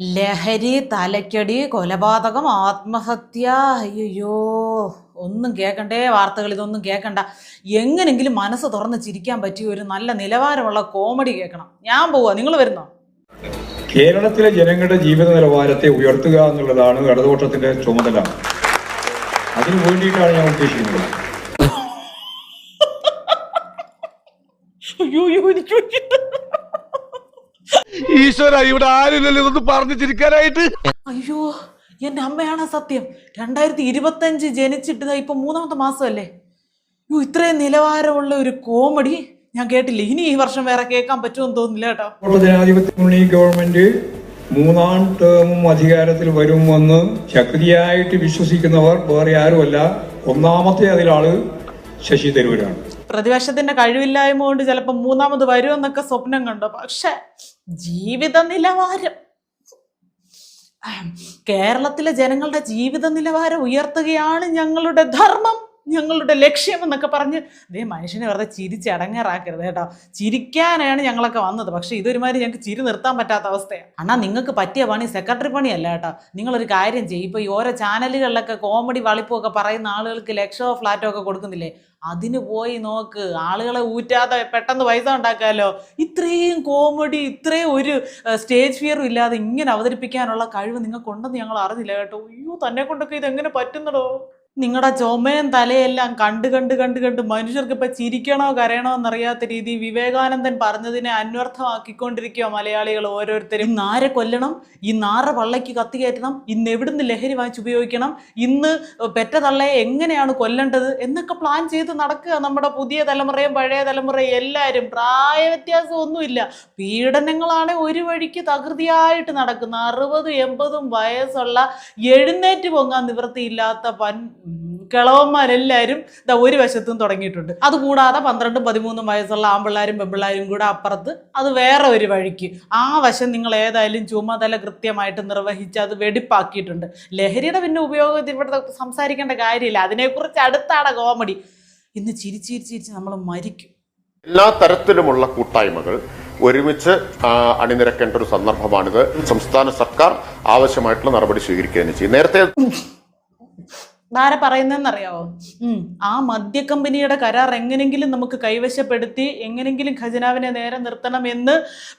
ലഹരി തലക്കടി കൊലപാതകം ആത്മഹത്യ. അയ്യോ ഒന്നും കേൾക്കണ്ടേ വാർത്തകൾ ഇതൊന്നും കേൾക്കണ്ട എങ്ങനെങ്കിലും മനസ്സ് തുറന്ന് ചിരിക്കാൻ പറ്റിയ ഒരു നല്ല നിലവാരമുള്ള കോമഡി കേൾക്കണം. ഞാൻ പോവാ. നിങ്ങൾ വരുന്നോ? കേരളത്തിലെ ജനങ്ങളുടെ ജീവിത നിലവാരത്തെ ഉയർത്തുക എന്നുള്ളതാണ് ഇടതുപക്ഷത്തിന്റെ ചുമതല. അതിനു വേണ്ടിയിട്ടാണ് ഞാൻ ഉദ്ദേശിക്കുന്നത്. അയ്യോ അയ്യോ എനിക്ക് ഈശ്വര ഇവിടെ ആരില്ലല്ലോ ഇതൊന്ന് പറഞ്ഞു ചിരിക്കാനായിട്ട് അയ്യോ എന്റെ അമ്മയാണ് സത്യം. രണ്ടായിരത്തി ഇരുപത്തഞ്ച് ജനിച്ചിട്ട് ഇപ്പൊ മൂന്നാമത്തെ മാസമല്ലേ? അയ്യോ ഇത്രയും നിലവാരമുള്ള ഒരു കോമഡി ഞാൻ കേട്ടില്ല. ഇനി ഈ വർഷം വേറെ കേൾക്കാൻ പറ്റുമെന്ന് തോന്നുന്നില്ല കേട്ടോ. ജനാധിപത്യ മുന്നണി ഗവൺമെന്റ് മൂന്നാം ടേമും അധികാരത്തിൽ വരുമെന്ന് ശക്തിയായിട്ട് വിശ്വസിക്കുന്നവർ വേറെ ആരുമല്ല. ഒന്നാമത്തെ അതിലാൾ ശശി തരൂരാണ്. പ്രതിപക്ഷത്തിന്റെ കഴിവില്ലായ്മ കൊണ്ട് ചിലപ്പോൾ മൂന്നാമത് വരുമെന്നൊക്കെ സ്വപ്നം കണ്ടു. പക്ഷെ ജീവിത നിലവാരം. കേരളത്തിലെ ജനങ്ങളുടെ ജീവിത നിലവാരം ഉയർത്തുകയാണ് ഞങ്ങളുടെ ധർമ്മം. ഞങ്ങളുടെ ലക്ഷ്യം എന്നൊക്കെ പറഞ്ഞ് അതേ മനുഷ്യനെ വെറുതെ ചിരിച്ചടങ്ങാറാക്കരുത് കേട്ടോ. ചിരിക്കാനാണ് ഞങ്ങളൊക്കെ വന്നത്. പക്ഷേ ഇതൊരുമാതിരി ഞങ്ങൾക്ക് ചിരി നിർത്താൻ പറ്റാത്ത അവസ്ഥയാണ്. അണ്ണാ നിങ്ങൾക്ക് പറ്റിയ പണി സെക്രട്ടറി പണിയല്ല കേട്ടോ. നിങ്ങളൊരു കാര്യം ചെയ്യും. ഇപ്പോൾ ഈ ഓരോ ചാനലുകളിലൊക്കെ കോമഡി വളിപ്പൊക്കെ പറയുന്ന ആളുകൾക്ക് ലക്ഷോ ഫ്ലാറ്റോ ഒക്കെ കൊടുക്കുന്നില്ലേ? അതിന് പോയി നോക്ക്. ആളുകളെ ഊറ്റാതെ പെട്ടെന്ന് പൈസ ഉണ്ടാക്കാമല്ലോ ഇത്രയും കോമഡി ഇത്രയും ഒരു സ്റ്റേജ് ഫിയറും ഇല്ലാതെ ഇങ്ങനെ അവതരിപ്പിക്കാനുള്ള കഴിവ് നിങ്ങൾക്കുണ്ടെന്ന് ഞങ്ങൾ അറിഞ്ഞില്ല കേട്ടോ. അയ്യോ തന്നെ കൊണ്ടൊക്കെ ഇതെങ്ങനെ പറ്റുന്നടോ? നിങ്ങളുടെ ചുമയും തലയെല്ലാം കണ്ട് കണ്ട് കണ്ട് കണ്ട് മനുഷ്യർക്ക് ഇപ്പൊ ചിരിക്കണോ കരയണോ എന്നറിയാത്ത രീതി വിവേകാനന്ദൻ പറഞ്ഞതിനെ അന്വർത്ഥമാക്കിക്കൊണ്ടിരിക്കുക മലയാളികൾ ഓരോരുത്തരും. നാര കൊല്ലണം? ഈ നാറ പള്ളയ്ക്ക് കത്തി കയറ്റണം? ഇന്ന് എവിടുന്ന് ലഹരി വാങ്ങിച്ച് ഉപയോഗിക്കണം? ഇന്ന് പെറ്റ തള്ളയെ എങ്ങനെയാണ് കൊല്ലേണ്ടത്? എന്നൊക്കെ പ്ലാൻ ചെയ്ത് നടക്കുക നമ്മുടെ പുതിയ തലമുറയും പഴയ തലമുറയും എല്ലാവരും പ്രായ വ്യത്യാസം ഒന്നുമില്ല. പീഡനങ്ങളാണ് ഒരു വഴിക്ക് തകൃതിയായിട്ട് നടക്കുന്ന അറുപതും എൺപതും വയസ്സുള്ള എഴുന്നേറ്റ് പൊങ്ങാൻ നിവൃത്തിയില്ലാത്ത പൻ കിളവന്മാരെല്ലാവരും ഇതാ ഒരു വശത്തും തുടങ്ങിയിട്ടുണ്ട്. അതുകൂടാതെ പന്ത്രണ്ടും പതിമൂന്നും വയസ്സുള്ള ആമ്പിള്ളാരും പെമ്പിള്ളാരും കൂടെ അപ്പുറത്ത് അത് വേറെ ഒരു വഴിക്ക്. ആ വശം നിങ്ങൾ ഏതായാലും ചുമതല കൃത്യമായിട്ട് നിർവഹിച്ച് അത് വെടിപ്പാക്കിയിട്ടുണ്ട്. ലഹരിയുടെ പിന്നെ ഉപയോഗത്തിൽ ഇവിടെ സംസാരിക്കേണ്ട കാര്യമില്ല. അതിനെക്കുറിച്ച് അടുത്താണ് കോമഡി. ഇന്ന് ചിരിച്ച് ചിരിച്ച് നമ്മൾ മരിക്കും. എല്ലാ തരത്തിലുമുള്ള കൂട്ടായ്മകൾ ഒരുമിച്ച് അണിനിരക്കേണ്ട ഒരു സന്ദർഭമാണിത്. സംസ്ഥാന സർക്കാർ ആവശ്യമായിട്ടുള്ള നടപടി സ്വീകരിക്കുകയാണ് ചെയ്യും നേരത്തെ ആരെ പറയുന്നതെന്നറിയാവോ? ആ മദ്യ കമ്പനിയുടെ കരാർ എങ്ങനെങ്കിലും നമുക്ക് കൈവശപ്പെടുത്തി എങ്ങനെങ്കിലും ഖജനാവിനെ നേരെ നിർത്തണം എന്ന്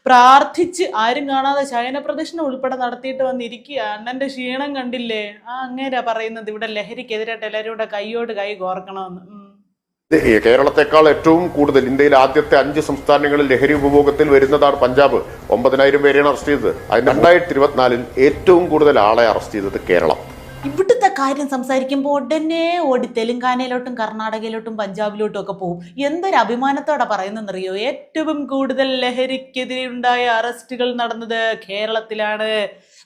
പ്രാർത്ഥിച്ച് ആരും കാണാതെ ശയന പ്രദക്ഷിണം ഉൾപ്പെടെ നടത്തിയിട്ട് വന്നിരിക്കുക അണ്ണന്റെ ക്ഷീണം കണ്ടില്ലേ? ആ അങ്ങേരാ പറയുന്നത്. ഇവിടെ ലഹരിക്കെതിരായിട്ട് എല്ലാവരും കൂടെ കൈയോട് കൈ കോർക്കണമെന്ന്. കേരളത്തെക്കാൾ ഏറ്റവും കൂടുതൽ ഇന്ത്യയിൽ ആദ്യത്തെ അഞ്ച് സംസ്ഥാനങ്ങളിൽ ലഹരി ഉപഭോഗത്തിൽ വരുന്നതാണ് പഞ്ചാബ്. ഒമ്പതിനായിരം പേരെയാണ് അറസ്റ്റ് ചെയ്തത്. അതിന് രണ്ടായിരത്തി ഇരുപത്തിനാലിൽ ഏറ്റവും കൂടുതൽ ആളെ അറസ്റ്റ് ചെയ്തത് കേരളം. ഇവിടുത്തെ കാര്യം സംസാരിക്കുമ്പോൾ ഉടനെ ഓടി തെലുങ്കാനയിലോട്ടും കർണാടകയിലോട്ടും പഞ്ചാബിലോട്ടും ഒക്കെ പോകും. എന്തൊരു അഭിമാനത്തോടെ പറയുന്നതെന്നറിയോ? ഏറ്റവും കൂടുതൽ ലഹരിക്കെതിരെ ഉണ്ടായ അറസ്റ്റുകൾ നടന്നത് കേരളത്തിലാണ്.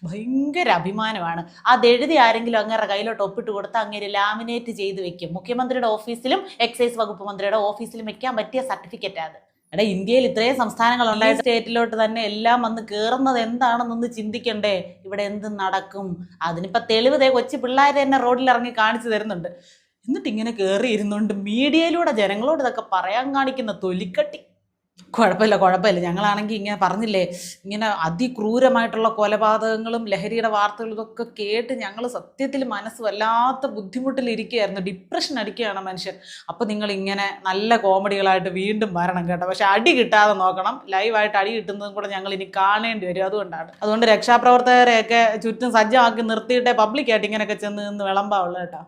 ഭയങ്കര അഭിമാനമാണ്. അതെഴുതി ആരെങ്കിലും അങ്ങേറെ കയ്യിലോട്ട് ഒപ്പിട്ട് കൊടുത്ത് അങ്ങേര് ലാമിനേറ്റ് ചെയ്ത് വെക്കും. മുഖ്യമന്ത്രിയുടെ ഓഫീസിലും എക്സൈസ് വകുപ്പ് മന്ത്രിയുടെ ഓഫീസിലും വെക്കാൻ പറ്റിയ സർട്ടിഫിക്കറ്റ് അത്. എടാ ഇന്ത്യയിൽ ഇത്രയും സംസ്ഥാനങ്ങൾ ഉണ്ടായ സ്റ്റേറ്റിലോട്ട് തന്നെ എല്ലാം വന്ന് കയറുന്നത് എന്താണെന്നൊന്ന് ചിന്തിക്കണ്ടേ? ഇവിടെ എന്ത് നടക്കും? അതിനിപ്പോൾ തെളിവ് ദേ കൊച്ചു പിള്ളേരെ തന്നെ റോഡിൽ ഇറങ്ങി കാണിച്ചു തരുന്നുണ്ട്. എന്നിട്ട് ഇങ്ങനെ കയറി ഇരുന്നുകൊണ്ട് മീഡിയയിലൂടെ ജനങ്ങളോട് ഇതൊക്കെ പറയാൻ കാണിക്കുന്ന തൊലിക്കട്ടി. കുഴപ്പമില്ല കുഴപ്പമില്ല. ഞങ്ങളാണെങ്കിൽ ഇങ്ങനെ പറഞ്ഞില്ലേ ഇങ്ങനെ അതിക്രൂരമായിട്ടുള്ള കൊലപാതകങ്ങളും ലഹരിയുടെ വാർത്തകളും ഇതൊക്കെ കേട്ട് ഞങ്ങൾ സത്യത്തിൽ മനസ്സ് വല്ലാത്ത ബുദ്ധിമുട്ടിലിരിക്കുകയായിരുന്നു ഡിപ്രഷൻ അടിക്കുകയാണ് മനുഷ്യൻ. അപ്പോൾ നിങ്ങൾ ഇങ്ങനെ നല്ല കോമഡികളായിട്ട് വീണ്ടും വരണം കേട്ടോ. പക്ഷെ അടി കിട്ടാതെ നോക്കണം. ലൈവായിട്ട് അടി കിട്ടുന്നതും കൂടെ ഞങ്ങൾ ഇനി കാണേണ്ടി വരും. അതുകൊണ്ടാണ്. അതുകൊണ്ട് രക്ഷാപ്രവർത്തകരെയൊക്കെ ചുറ്റും സജ്ജമാക്കി നിർത്തിയിട്ടേ പബ്ലിക്കായിട്ട് ഇങ്ങനെയൊക്കെ ചെന്ന് നിന്ന് വിളമ്പാവുള്ളൂ കേട്ടോ.